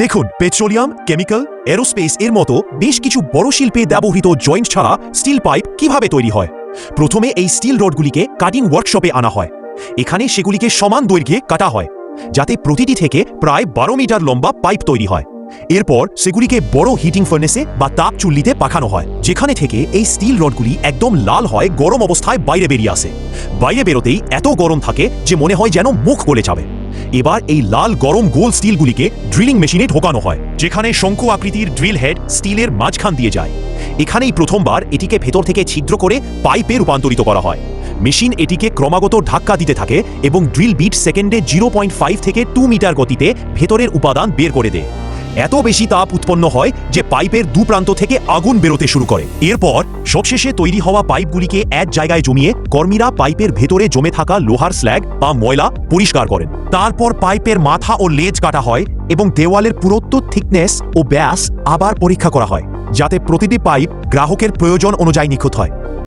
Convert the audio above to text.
দেখুন, petroleum, chemical, aerospace এর মতো বেশ কিছু বড় শিল্পে ব্যবহৃত জয়েন্ট ছাড়া স্টিল পাইপ কীভাবে তৈরি হয়? প্রথমে এই স্টিল রডগুলিকে কাটিং ওয়ার্কশপে আনা হয়। এখানে সেগুলিকে সমান দৈর্ঘ্যে কাটা হয়, যাতে প্রতিটি থেকে প্রায় বারো মিটার লম্বা পাইপ তৈরি হয়। এরপর সেগুলিকে বড় হিটিং ফার্নেসে বা তাপ চুল্লিতে পাঠানো হয়, যেখানে থেকে এই স্টিল রডগুলি একদম লাল হয়, গরম অবস্থায় বাইরে বেরিয়ে আসে। বাইরে বেরোতেই এত গরম থাকে যে মনে হয় যেন মুখ গলে যাবে। এবার এই লাল গরম গোল স্টিলগুলিকে ড্রিলিং মেশিনে ঢোকানো হয়, যেখানে শঙ্কু আকৃতির ড্রিল হেড স্টিলের মাঝখান দিয়ে যায়। এখানেই প্রথমবার এটিকে ভেতর থেকে ছিদ্র করে পাইপে রূপান্তরিত করা হয়। মেশিন এটিকে ক্রমাগত ধাক্কা দিতে থাকে এবং ড্রিল বিট সেকেন্ডে জিরো পয়েন্ট ফাইভ থেকে টু মিটার গতিতে ভেতরের উপাদান বের করে দেয়। এত বেশি তাপ উৎপন্ন হয় যে পাইপের দু প্রান্ত থেকে আগুন বেরোতে শুরু করে। এরপর সবশেষে তৈরি হওয়া পাইপগুলিকে এক জায়গায় জমিয়ে কর্মীরা পাইপের ভেতরে জমে থাকা লোহার স্ল্যাগ বা ময়লা পরিষ্কার করেন। তারপর পাইপের মাথা ও লেজ কাটা হয় এবং দেওয়ালের পুরুত্ব থিকনেস ও ব্যাস আবার পরীক্ষা করা হয়, যাতে প্রতিটি পাইপ গ্রাহকের প্রয়োজন অনুযায়ী নিখুঁত হয়।